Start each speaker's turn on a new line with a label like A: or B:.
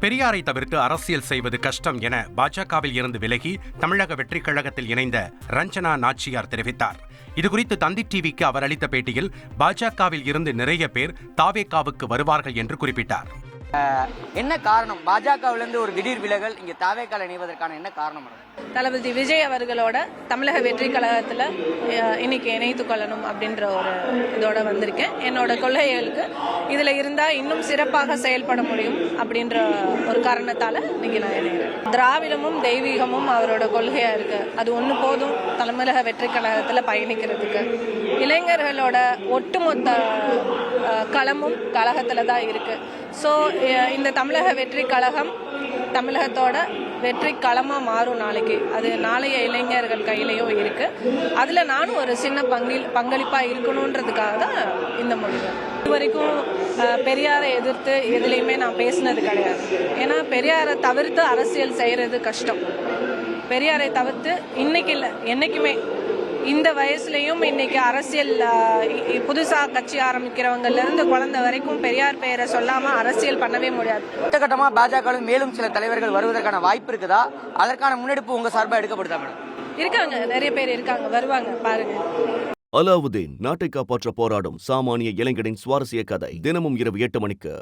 A: பெரியாரை தவிர்த்து அரசியல் செய்வது கஷ்டம் என பாஜகவில் இருந்து விலகி தமிழக வெற்றிக் கழகத்தில் இணைந்த ரஞ்சனா நாச்சியார் தெரிவித்தார். இதுகுறித்து தந்தி டிவிக்கு அவர் அளித்த பேட்டியில் பாஜகவில் இருந்து நிறைய பேர் தாவேகாவுக்கு வருவார்கள் என்று குறிப்பிட்டார்.
B: என்ன காரணம்? பாஜகவிலிருந்து ஒரு திடீர் விலகல் இங்க தாவேக்கால இணைவதற்கான என்ன காரணம்
C: தளபதி விஜய் அவர்களோட தமிழக வெற்றி கழகத்தில் இன்னைக்கு இணைத்து கொள்ளணும் அப்படின்ற ஒரு இதோட வந்திருக்கேன். என்னோட கொள்கைகளுக்கு இதில் இருந்தால் இன்னும் சிறப்பாக செயல்பட முடியும் அப்படின்ற ஒரு காரணத்தால் இன்னைக்கு நான் இணைகிறேன். திராவிடமும் தெய்வீகமும் அவரோட கொள்கையாக இருக்கு. அது ஒன்று போதும் தமிழக வெற்றி கழகத்தில் பயணிக்கிறதுக்கு. இளைஞர்களோட ஒட்டுமொத்த களமும் கழகத்தில் தான் இருக்கு. ஸோ இந்த தமிழக வெற்றி கழகம் தமிழகத்தோட வெற்றி களமாக மாறும் நாளைக்கு. அது நாளைய இளைஞர்கள் கையிலையும் இருக்கு. அதில் நானும் ஒரு சின்ன பங்கில் பங்களிப்பாக இருக்கணுன்றதுக்காக தான் இந்த முடிவு. இது வரைக்கும் பெரியாரை எதிர்த்து எதுலேயுமே நான் பேசினது கிடையாது. ஏன்னா பெரியாரை தவிர்த்து அரசியல் செய்கிறது கஷ்டம். பெரியாரை தவிர்த்து இன்னைக்கு இல்லை என்றைக்குமே இந்த வயசுலயும் இன்னைக்கு அரசியல் புதுசா கட்சி ஆரம்பிக்கிறவங்கல இருந்து குழந்தை வரைக்கும் பெரியார் பெயரை சொல்லாம அரசியல் பண்ணவே முடியாது.
B: கட்டமா பாஜகவில் மேலும் சில தலைவர்கள் வருவதற்கான வாய்ப்பு இருக்குதா? அதற்கான முன்னெடுப்பு உங்க சார்பா எடுக்கப்படுதா மேடம்?
C: இருக்காங்க நிறைய பேர் இருக்காங்க வருவாங்க பாருங்க.
D: அலாவுதீன் நாட்டை காப்பாற்ற போராடும் சாமானிய இளைஞனின் சுவாரஸ்ய கதை தினமும் இரவு எட்டு மணிக்கு.